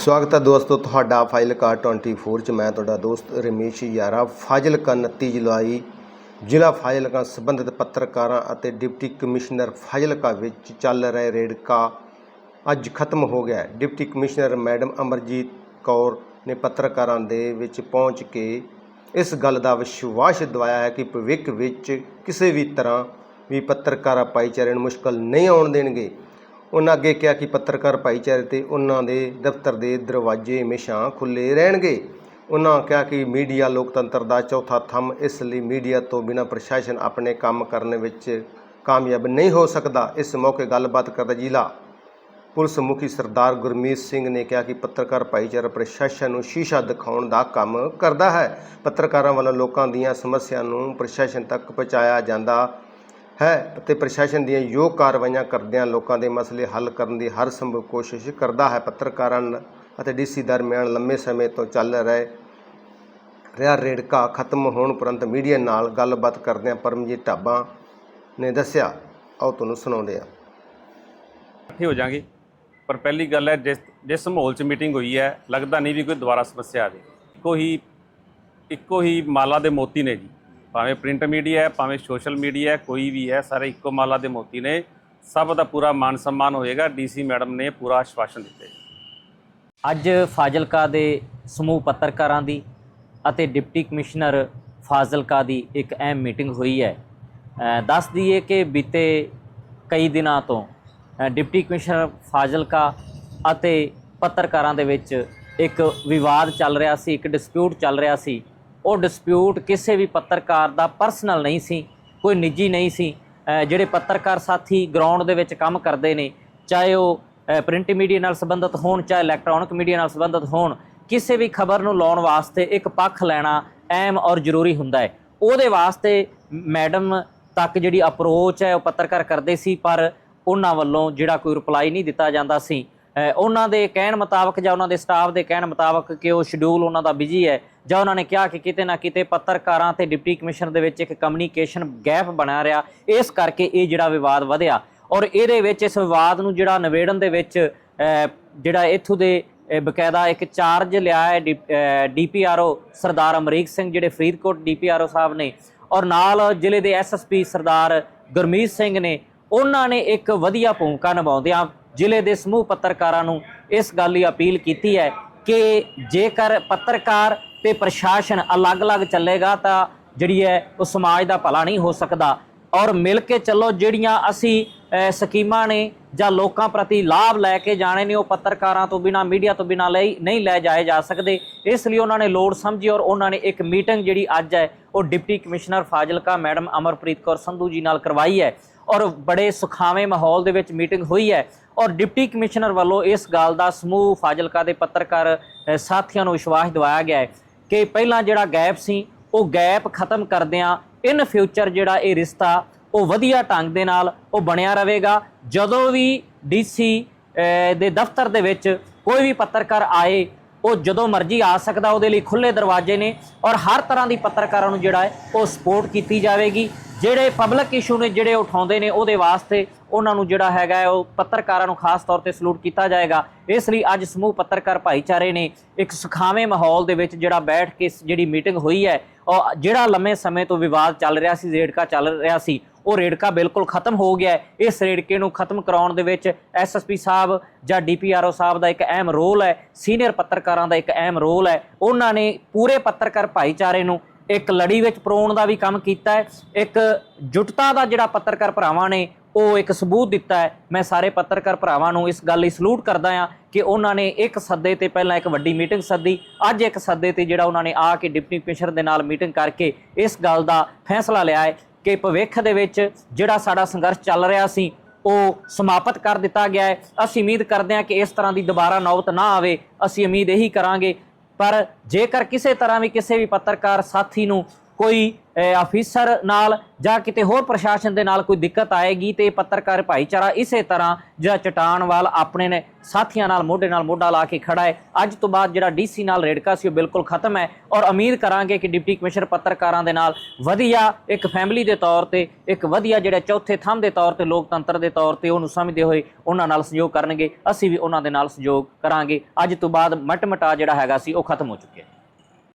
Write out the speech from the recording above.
ਸਵਾਗਤ ਹੈ ਦੋਸਤੋ ਤੁਹਾਡਾ ਫਾਈਲਕਾ 24 ਚ। ਮੈਂ ਤੁਹਾਡਾ ਦੋਸਤ ਰਮੇਸ਼ ਯਾਰਾ। ਫਾਜ਼ਿਲਕਾ 29 ਜੁਲਾਈ, ਜ਼ਿਲ੍ਹਾ ਫਾਜ਼ਿਲਕਾ ਸੰਬੰਧਿਤ ਪੱਤਰਕਾਰਾਂ ਅਤੇ ਡਿਪਟੀ ਕਮਿਸ਼ਨਰ ਫਾਜ਼ਿਲਕਾ ਵਿੱਚ ਚੱਲ ਰਹੇ ਰੇਡਕਾ ਅੱਜ ਖਤਮ ਹੋ ਗਿਆ deputy commissioner madam Amarjit Kaur ਨੇ ਪੱਤਰਕਾਰਾਂ ਦੇ ਵਿੱਚ ਪਹੁੰਚ ਕੇ ਇਸ ਗੱਲ ਦਾ ਵਿਸ਼ਵਾਸ ਦਿਵਾਇਆ ਹੈ ਕਿ ਭਵਿੱਖ ਵਿੱਚ ਕਿਸੇ ਵੀ ਤਰ੍ਹਾਂ ਵੀ ਪੱਤਰਕਾਰਾਂ ਭਾਈਚਾਰੇ ਨੂੰ ਮੁਸ਼ਕਲ ਨਹੀਂ ਆਉਣ ਦੇਣਗੇ। ਉਹਨਾਂ ਅੱਗੇ ਕਿਹਾ ਕਿ ਪੱਤਰਕਾਰ ਭਾਈਚਾਰੇ ਤੇ ਉਹਨਾਂ ਦੇ ਦਫ਼ਤਰ ਦੇ ਦਰਵਾਜ਼ੇ ਹਮੇਸ਼ਾ ਖੁੱਲ੍ਹੇ ਰਹਿਣਗੇ। ਉਹਨਾਂ ਕਿਹਾ ਕਿ ਮੀਡੀਆ ਲੋਕਤੰਤਰ ਦਾ ਚੌਥਾ ਥੰਮ ਇਸ ਲਈ ਮੀਡੀਆ ਤੋਂ ਬਿਨਾਂ ਪ੍ਰਸ਼ਾਸਨ ਆਪਣੇ ਕੰਮ ਕਰਨ ਵਿੱਚ ਕਾਮਯਾਬ ਨਹੀਂ ਹੋ ਸਕਦਾ। ਇਸ ਮੌਕੇ ਗੱਲਬਾਤ ਕਰਦਾ ਜ਼ਿਲ੍ਹਾ ਪੁਲਿਸ ਮੁਖੀ ਸਰਦਾਰ ਗੁਰਮੀਤ ਸਿੰਘ ਨੇ ਕਿਹਾ ਕਿ ਪੱਤਰਕਾਰ ਭਾਈਚਾਰਾ ਪ੍ਰਸ਼ਾਸਨ ਨੂੰ ਸ਼ੀਸ਼ਾ ਦਿਖਾਉਣ ਦਾ ਕੰਮ ਕਰਦਾ ਹੈ। ਪੱਤਰਕਾਰਾਂ ਵੱਲੋਂ ਲੋਕਾਂ ਦੀਆਂ ਸਮੱਸਿਆ ਨੂੰ ਪ੍ਰਸ਼ਾਸਨ ਤੱਕ ਪਹੁੰਚਾਇਆ ਜਾਂਦਾ ਹੈ ਅਤੇ ਪ੍ਰਸ਼ਾਸਨ ਦੀਆਂ ਯੋਗ ਕਾਰਵਾਈਆਂ ਕਰਦਿਆਂ ਲੋਕਾਂ ਦੇ ਮਸਲੇ ਹੱਲ ਕਰਨ ਦੀ ਹਰ ਸੰਭਵ ਕੋਸ਼ਿਸ਼ ਕਰਦਾ ਹੈ। ਪੱਤਰਕਾਰਾਂ ਨ- ਅਤੇ ਡੀਸੀ ਦਰਮਿਆਨ ਲੰਮੇ ਸਮੇਂ ਤੋਂ ਚੱਲ ਰਹੇ ਰਿਹਾ ਰੇੜਕਾ ਖਤਮ ਹੋਣ ਉਪਰੰਤ ਮੀਡੀਆ ਨਾਲ ਗੱਲਬਾਤ ਕਰਦਿਆਂ ਪਰਮਜੀਤ ਢਾਬਾ ਨੇ ਦੱਸਿਆ। ਆਓ ਤੁਹਾਨੂੰ ਸੁਣਾਉਂਦੇ ਹਾਂ। ਇਕੱਠੇ ਹੋ ਜਾਾਂਗੇ ਪਰ ਪਹਿਲੀ ਗੱਲ ਹੈ, ਜਿਸ ਜਿਸ ਮਾਹੌਲ 'ਚ ਮੀਟਿੰਗ ਹੋਈ ਹੈ, ਲੱਗਦਾ ਨਹੀਂ ਵੀ ਕੋਈ ਦੁਬਾਰਾ ਸਮੱਸਿਆ ਆਵੇ ਇੱਕੋ ਹੀ ਇੱਕੋ ਹੀ ਮਾਲਾ ਦੇ ਮੋਤੀ ਨੇ ਜੀ। ਭਾਵੇਂ ਪ੍ਰਿੰਟ ਮੀਡੀਆ ਹੈ ਭਾਵੇਂ ਸੋਸ਼ਲ ਮੀਡੀਆ ਹੈ ਕੋਈ ਵੀ ਹੈ ਸਾਰੇ ਇੱਕੋ ਮਾਲਾ ਦੇ ਮੋਤੀ ਨੇ ਸਭ ਦਾ ਪੂਰਾ ਮਾਨ ਸਨਮਾਨ ਹੋਏਗਾ ਡੀਸੀ ਮੈਡਮ ਨੇ ਪੂਰਾ ਆਸ਼ਵਾਸਨ ਦਿੱਤੇ ਅੱਜ ਫਾਜ਼ਿਲਕਾ ਦੇ ਸਮੂਹ ਪੱਤਰਕਾਰਾਂ ਦੀ ਅਤੇ ਡਿਪਟੀ ਕਮਿਸ਼ਨਰ ਫਾਜ਼ਿਲਕਾ ਦੀ ਇੱਕ ਅਹਿਮ ਮੀਟਿੰਗ ਹੋਈ ਹੈ। ਅ, ਦੱਸ ਦਈਏ ਕਿ ਬੀਤੇ ਕਈ ਦਿਨਾਂ ਤੋਂ ਡਿਪਟੀ ਕਮਿਸ਼ਨਰ ਫਾਜ਼ਿਲਕਾ ਅਤੇ ਪੱਤਰਕਾਰਾਂ ਦੇ ਵਿੱਚ ਇੱਕ ਵਿਵਾਦ ਚੱਲ ਰਿਹਾ ਸੀ ਇੱਕ ਡਿਸਪਿਊਟ ਚੱਲ ਰਿਹਾ ਸੀ। ਉਹ ਡਿਸਪਿਊਟ ਕਿਸੇ ਵੀ ਪੱਤਰਕਾਰ ਦਾ ਪਰਸਨਲ ਨਹੀਂ ਸੀ, ਕੋਈ ਨਿੱਜੀ ਨਹੀਂ ਸੀ। ਜਿਹੜੇ ਪੱਤਰਕਾਰ ਸਾਥੀ ਗਰਾਊਂਡ ਦੇ ਵਿੱਚ ਕੰਮ ਕਰਦੇ ਨੇ, ਚਾਹੇ ਉਹ ਪ੍ਰਿੰਟ ਮੀਡੀਆ ਨਾਲ ਸੰਬੰਧਿਤ ਹੋਣ, ਚਾਹੇ ਇਲੈਕਟ੍ਰੋਨਿਕ ਮੀਡੀਆ ਨਾਲ ਸੰਬੰਧਿਤ ਹੋਣ, ਕਿਸੇ ਵੀ ਖਬਰ ਨੂੰ ਲਾਉਣ ਵਾਸਤੇ ਇੱਕ ਪੱਖ ਲੈਣਾ ਅਹਿਮ ਔਰ ਜ਼ਰੂਰੀ ਹੁੰਦਾ ਹੈ। ਉਹਦੇ ਵਾਸਤੇ ਮੈਡਮ ਤੱਕ ਜਿਹੜੀ ਅਪਰੋਚ ਹੈ ਉਹ ਪੱਤਰਕਾਰ ਕਰਦੇ ਸੀ, ਪਰ ਉਹਨਾਂ ਵੱਲੋਂ ਜਿਹੜਾ ਕੋਈ ਰਿਪਲਾਈ ਨਹੀਂ ਦਿੱਤਾ ਜਾਂਦਾ ਸੀ। ਉਹਨਾਂ ਦੇ ਕਹਿਣ ਮੁਤਾਬਕ ਜਾਂ ਉਹਨਾਂ ਦੇ ਸਟਾਫ ਦੇ ਕਹਿਣ ਮੁਤਾਬਕ ਕਿ ਉਹ ਸ਼ਡਿਊਲ ਉਹਨਾਂ ਦਾ ਬਿਜ਼ੀ ਹੈ ਜਾਂ ਉਹਨਾਂ ਨੇ ਕਿਹਾ ਕਿ ਕਿਤੇ ਨਾ ਕਿਤੇ ਪੱਤਰਕਾਰਾਂ ਤੇ ਡਿਪਟੀ ਕਮਿਸ਼ਨਰ ਦੇ ਵਿੱਚ ਇੱਕ ਕਮਿਊਨੀਕੇਸ਼ਨ ਗੈਪ ਬਣਿਆ ਰਿਹਾ। ਇਸ ਕਰਕੇ ਇਹ ਜਿਹੜਾ ਵਿਵਾਦ ਵਧਿਆ ਔਰ ਇਹਦੇ ਵਿੱਚ ਇਸ ਵਿਵਾਦ ਨੂੰ ਜਿਹੜਾ ਨਿਬੇੜਨ ਦੇ ਵਿੱਚ ਜਿਹੜਾ ਇੱਥੋਂ ਦੇ ਬਕਾਇਦਾ ਇੱਕ ਚਾਰਜ ਲਿਆ ਹੈ ਡੀਪੀਆਰਓ ਸਰਦਾਰ ਅਮਰੀਕ ਸਿੰਘ, ਜਿਹੜੇ ਫਰੀਦਕੋਟ ਡੀਪੀਆਰਓ ਸਾਹਿਬ ਨੇ ਔਰ ਨਾਲ ਜ਼ਿਲ੍ਹੇ ਦੇ ਐਸਐਸਪੀ ਸਰਦਾਰ ਗੁਰਮੀਤ ਸਿੰਘ ਨੇ, ਉਹਨਾਂ ਨੇ ਇੱਕ ਵਧੀਆ ਭੂਮਿਕਾ ਨਿਭਾਉਂਦਿਆਂ ਜ਼ਿਲ੍ਹੇ ਦੇ ਸਮੂਹ ਪੱਤਰਕਾਰਾਂ ਨੂੰ ਇਸ ਗੱਲ ਲਈ ਅਪੀਲ ਕੀਤੀ ਹੈ ਕਿ ਜੇਕਰ ਪੱਤਰਕਾਰ ਤੇ ਪ੍ਰਸ਼ਾਸਨ ਅਲੱਗ-ਅਲੱਗ ਚੱਲੇਗਾ ਤਾਂ ਜਿਹੜੀ ਹੈ ਉਹ ਸਮਾਜ ਦਾ ਭਲਾ ਨਹੀਂ ਹੋ ਸਕਦਾ। ਔਰ ਮਿਲ ਕੇ ਚੱਲੋ, ਜਿਹੜੀਆਂ ਅਸੀਂ ਸਕੀਮਾਂ ਨੇ ਜਾਂ ਲੋਕਾਂ ਪ੍ਰਤੀ ਲਾਭ ਲੈ ਕੇ ਜਾਣੇ ਨੇ, ਉਹ ਪੱਤਰਕਾਰਾਂ ਤੋਂ ਬਿਨਾ, ਮੀਡੀਆ ਤੋਂ ਬਿਨਾ ਲਈ ਨਹੀਂ ਲੈ ਜਾਏ ਜਾ ਸਕਦੇ। ਇਸ ਲਈ ਉਹਨਾਂ ਨੇ ਲੋੜ ਸਮਝੀ ਔਰ ਉਹਨਾਂ ਨੇ ਇੱਕ ਮੀਟਿੰਗ ਜਿਹੜੀ ਅੱਜ ਹੈ, ਉਹ deputy commissioner Fazilka madam Amarpreet Kaur Sandhu ji ਨਾਲ ਕਰਵਾਈ ਹੈ। ਔਰ ਬੜੇ ਸੁਖਾਵੇਂ ਮਾਹੌਲ ਦੇ ਵਿੱਚ ਮੀਟਿੰਗ ਹੋਈ ਹੈ। ਔਰ ਡਿਪਟੀ ਕਮਿਸ਼ਨਰ ਵੱਲੋਂ ਇਸ ਗੱਲ ਦਾ ਸਮੂਹ ਫਾਜ਼ਿਲਕਾ ਦੇ ਪੱਤਰਕਾਰ ਸਾਥੀਆਂ ਨੂੰ ਵਿਸ਼ਵਾਸ ਦਿਵਾਇਆ ਗਿਆ ਹੈ ਕਿ ਪਹਿਲਾਂ ਜਿਹੜਾ ਗੈਪ ਸੀ, ਉਹ ਗੈਪ ਖਤਮ ਕਰਦਿਆਂ ਇਨ ਫਿਊਚਰ ਜਿਹੜਾ ਇਹ ਰਿਸ਼ਤਾ, ਉਹ ਵਧੀਆ ਢੰਗ ਦੇ ਨਾਲ ਉਹ ਬਣਿਆ ਰਹੇਗਾ। ਜਦੋਂ ਵੀ ਡੀਸੀ ਦੇ ਦਫ਼ਤਰ ਦੇ ਵਿੱਚ ਕੋਈ ਵੀ ਪੱਤਰਕਾਰ ਆਏ, ਉਹ ਜਦੋਂ ਮਰਜ਼ੀ ਆ ਸਕਦਾ ਉਹਦੇ ਲਈ ਖੁੱਲੇ ਦਰਵਾਜ਼ੇ ਨੇ ਔਰ ਹਰ ਤਰ੍ਹਾਂ ਦੀ ਪੱਤਰਕਾਰਾਂ ਨੂੰ ਜਿਹੜਾ ਹੈ, ਉਹ ਸਪੋਰਟ ਕੀਤੀ ਜਾਵੇਗੀ। ਜਿਹੜੇ ਪਬਲਿਕ ਇਸ਼ੂ ਨੇ ਜਿਹੜੇ ਉਠਾਉਂਦੇ ਨੇ ਉਹਦੇ ਵਾਸਤੇ ਉਹਨਾਂ ਨੂੰ ਜਿਹੜਾ ਹੈਗਾ ਉਹ ਪੱਤਰਕਾਰਾਂ ਨੂੰ ਖਾਸ ਤੌਰ ਤੇ ਸਲੂਟ ਕੀਤਾ ਜਾਏਗਾ। ਇਸ ਲਈ ਅੱਜ ਸਮੂਹ ਪੱਤਰਕਾਰ ਭਾਈਚਾਰੇ ਨੇ ਇੱਕ ਸੁਖਾਵੇਂ ਮਾਹੌਲ ਦੇ ਵਿੱਚ ਜਿਹੜਾ ਬੈਠ ਕੇ ਜਿਹੜੀ ਮੀਟਿੰਗ ਹੋਈ ਹੈ ਔਰ ਜਿਹੜਾ ਲੰਮੇ ਸਮੇਂ ਤੋਂ ਵਿਵਾਦ ਚੱਲ ਰਿਹਾ ਸੀ, ਰੇੜਕਾ ਚੱਲ ਰਿਹਾ ਸੀ, ਉਹ ਰੇੜਕਾ ਬਿਲਕੁਲ ਖਤਮ ਹੋ ਗਿਆ ਇਸ ਰੇੜਕੇ ਨੂੰ ਖਤਮ ਕਰਾਉਣ ਦੇ ਵਿੱਚ ਐਸਐਸਪੀ ਸਾਹਿਬ ਜਾਂ ਡੀਪੀਆਰਓ ਸਾਹਿਬ ਦਾ ਇੱਕ ਅਹਿਮ ਰੋਲ ਹੈ, ਸੀਨੀਅਰ ਪੱਤਰਕਾਰਾਂ ਦਾ ਇੱਕ ਅਹਿਮ ਰੋਲ ਹੈ। ਉਹਨਾਂ ਨੇ ਪੂਰੇ ਪੱਤਰਕਾਰ ਭਾਈਚਾਰੇ ਨੂੰ ਇੱਕ ਲੜੀ ਵਿੱਚ ਪਰੋਣ ਦਾ ਵੀ ਕੰਮ ਕੀਤਾ ਹੈ, ਇੱਕ ਜੁਟਤਾ ਦਾ ਜਿਹੜਾ ਪੱਤਰਕਾਰ ਭਰਾਵਾਂ ਨੇ ਉਹ ਇੱਕ ਸਬੂਤ ਦਿੱਤਾ ਹੈ। ਮੈਂ ਸਾਰੇ ਪੱਤਰਕਾਰ ਭਰਾਵਾਂ ਨੂੰ ਇਸ ਗੱਲ ਲਈ ਸਲੂਟ ਕਰਦਾ ਹਾਂ ਕਿ ਉਹਨਾਂ ਨੇ ਇੱਕ ਸੱਦੇ ਤੇ ਪਹਿਲਾਂ ਇੱਕ ਵੱਡੀ ਮੀਟਿੰਗ ਸੱਦੀ, ਅੱਜ ਇੱਕ ਸੱਦੇ ਤੇ ਜਿਹੜਾ ਉਹਨਾਂ ਨੇ ਆ ਕੇ ਡਿਪਟੀ ਕਮਿਸ਼ਨਰ ਦੇ ਨਾਲ ਮੀਟਿੰਗ ਕਰਕੇ ਇਸ ਗੱਲ ਦਾ ਫੈਸਲਾ ਲਿਆ ਹੈ ਕਿ ਭਵਿੱਖ ਦੇ ਵਿੱਚ ਜਿਹੜਾ ਸਾਡਾ ਸੰਘਰਸ਼ ਚੱਲ ਰਿਹਾ ਸੀ, ਉਹ ਸਮਾਪਤ ਕਰ ਦਿੱਤਾ ਗਿਆ ਹੈ। ਅਸੀਂ ਉਮੀਦ ਕਰਦੇ ਹਾਂ ਕਿ ਇਸ ਤਰ੍ਹਾਂ ਦੀ ਦੁਬਾਰਾ ਨੌਬਤ ਨਾ ਆਵੇ। ਅਸੀਂ ਉਮੀਦ ਇਹੀ ਕਰਾਂਗੇ ਪਰ ਜੇਕਰ ਕਿਸੇ ਤਰ੍ਹਾਂ ਵੀ ਕਿਸੇ ਵੀ ਪੱਤਰਕਾਰ ਸਾਥੀ ਨੂੰ ਕੋਈ ਅ, ਅਫੀਸਰ ਨਾਲ ਜਾਂ ਕਿਤੇ ਹੋਰ ਪ੍ਰਸ਼ਾਸਨ ਦੇ ਨਾਲ ਕੋਈ ਦਿੱਕਤ ਆਏਗੀ ਤੇ ਪੱਤਰਕਾਰ ਭਾਈਚਾਰਾ ਇਸੇ ਤਰ੍ਹਾਂ ਜਿਹੜਾ ਚਟਾਨਵਾਲ ਆਪਣੇ ਨੇ ਸਾਥੀਆਂ ਨਾਲ ਮੋਢੇ ਨਾਲ ਮੋਢਾ ਲਾ ਕੇ ਖੜਾ ਹੈ। ਅੱਜ ਤੋਂ ਬਾਅਦ ਜਿਹੜਾ ਡੀਸੀ ਨਾਲ ਰੇੜਕਾ ਸੀ ਉਹ ਬਿਲਕੁਲ ਖਤਮ ਹੈ ਔਰ ਉਮੀਦ ਕਰਾਂਗੇ ਕਿ ਡਿਪਟੀ ਕਮਿਸ਼ਨਰ ਪੱਤਰਕਾਰਾਂ ਦੇ ਨਾਲ ਵਧੀਆ ਇੱਕ ਫੈਮਿਲੀ ਦੇ ਤੌਰ ਤੇ ਇੱਕ ਵਧੀਆ ਜਿਹੜਾ ਚੌਥੇ ਥੰਮ ਦੇ ਤੌਰ ਤੇ ਲੋਕਤੰਤਰ ਦੇ ਤੌਰ ਤੇ ਉਹਨੂੰ ਸਮਝਦੇ ਹੋਏ ਉਹਨਾਂ ਨਾਲ ਸਹਿਯੋਗ ਕਰਨਗੇ। ਅਸੀਂ ਵੀ ਉਹਨਾਂ ਦੇ ਨਾਲ ਸਹਿਯੋਗ ਕਰਾਂਗੇ। ਅੱਜ ਤੋਂ ਬਾਅਦ ਮਟਮਟਾ ਜਿਹੜਾ ਹੈਗਾ ਸੀ ਉਹ ਖਤਮ ਹੋ ਚੁੱਕਿਆ